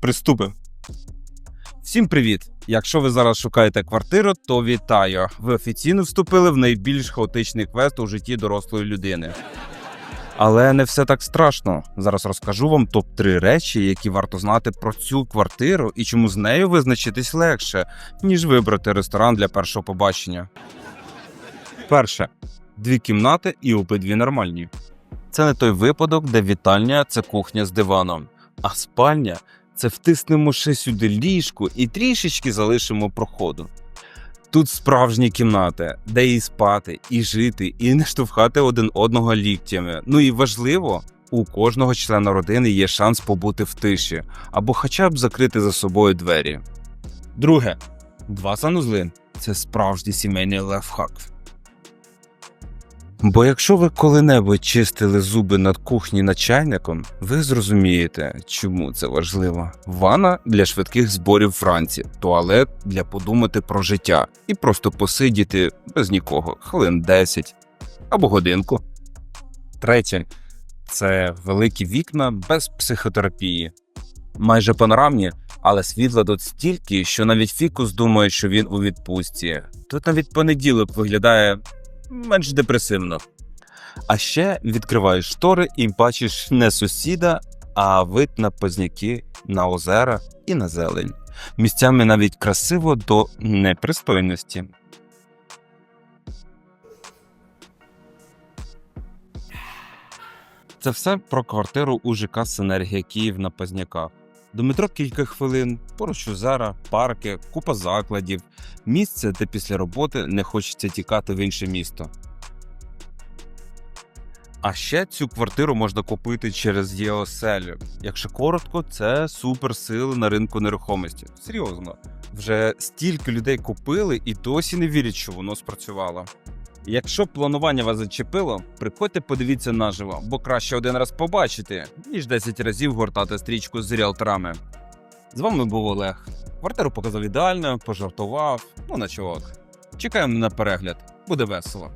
Приступимо. Всім привіт! Якщо ви зараз шукаєте квартиру, то вітаю! Ви офіційно вступили в найбільш хаотичний квест у житті дорослої людини. Але не все так страшно. Зараз розкажу вам топ-3 речі, які варто знати про цю квартиру і чому з нею визначитись легше, ніж вибрати ресторан для першого побачення. Перше. Дві кімнати і обидві нормальні. Це не той випадок, де вітальня це кухня з диваном, а спальня це втиснемо ще сюди ліжку і трішечки залишимо проходу. Тут справжні кімнати, де і спати, і жити, і не штовхати один одного ліктями. Ну і важливо, у кожного члена родини є шанс побути в тиші або хоча б закрити за собою двері. Друге, два санузли це справжній сімейний лайфхак. Бо якщо ви коли-небудь чистили зуби над кухні над чайником, ви зрозумієте, чому це важливо. Ванна для швидких зборів вранці, туалет для подумати про життя і просто посидіти без нікого хвилин 10 або годинку. Третє це великі вікна без психотерапії. Майже панорамні, але світла тут стільки, що навіть фікус думає, що він у відпустці. Тут навіть понеділок виглядає менш депресивно. А ще відкриваєш штори і бачиш не сусіда, а вид на позняки, на озера і на зелень. Місцями навіть красиво до непристойності. Це все про квартиру у ЖК Синергія Київ на Позняках. До метро кілька хвилин, поруч озера, парки, купа закладів, місце, де після роботи не хочеться тікати в інше місто. А ще цю квартиру можна купити через ЄОСЕЛь. Якщо коротко, це суперсили на ринку нерухомості. Серйозно, вже стільки людей купили і досі не вірять, що воно спрацювало. Якщо планування вас зачепило, приходьте подивіться наживо, бо краще один раз побачити, ніж 10 разів гортати стрічку з ріалторами. З вами був Олег. Квартиру показав ідеально, пожартував, ну на чувак. Чекаємо на перегляд, буде весело.